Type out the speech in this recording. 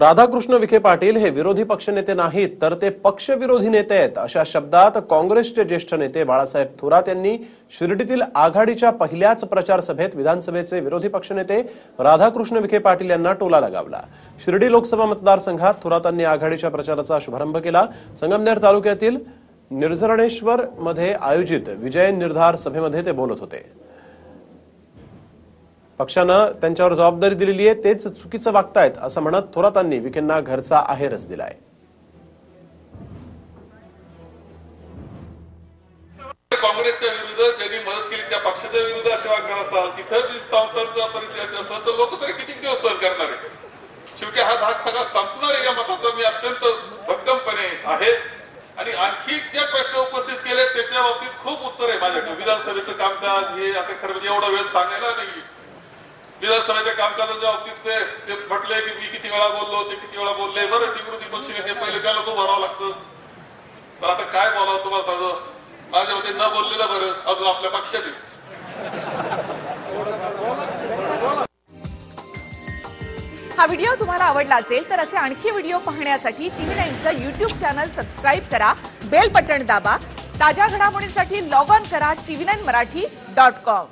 राधाकृष्ण विखे पाटील हे विरोधी पक्षनेते नाहीत तर ते पक्षविरोधी नेते आहेत. अशा शब्दात काँग्रेसचे ज्येष्ठ नेते बाळासाहेब थोरात यांनी शिर्डीतील आघाडीच्या पहिल्याच प्रचार सभेत विधानसभेचे विरोधी पक्षनेते राधाकृष्ण विखे पाटील यांना टोला लगावला. शिर्डी लोकसभा मतदारसंघात थोरातांनी आघाडीच्या प्रचाराचा शुभारंभ केला. संगमनेर तालुक्यातील निर्झरणेश्वर मध्ये आयोजित विजय निर्धार सभेमध्ये ते बोलत होते. पक्षानं त्यांच्यावर जबाबदारी दिलेली आहे तेच चुकीचं वागतायत असं म्हणत थोरातांनी विखेंना घरचा आहेरच दिलाय. काँग्रेसच्या विरुद्ध ज्यांनी मदत केली त्या पक्षाच्या विरुद्ध असे वागणार असाल तिथं संस्थांचा परिचय असेल तर लोक तरी किती दिवस सहन करणार आहे शेवटी हा भाग सगळा संपणार आहे या मताचा. मी अत्यंत भक्कमपणे आहे. आणि आणखी जे प्रश्न उपस्थित केले त्याच्या बाबतीत खूप उत्तर आहे माझ्याकडे. विधानसभेचं कामकाज हे आता खरं म्हणजे एवढा वेळ सांगायला नाही. विधानसभेच्या कामकाजाच्या बाबतीत ते म्हटले की मी किती वेळा बोललो ते किती वेळा बोलले. बरं ती विरोधी पक्ष नेते पहिले त्याला तो भरावा लागतं. पण आता काय बोलावं तुम्हाला साधं माझ्या होते न बोललेलं बरं अजून आपल्या पक्षात येईल हा व्हिडिओ तुम्हाला आवडला असेल तर असे आणखी व्हिडिओ पाहण्यासाठी टीव्ही नाईनचं युट्यूब चॅनल सबस्क्राईब करा बेल बटन दाबा ताज्या घडामोडींसाठी लॉग ऑन करा TV nine Marathi dot com.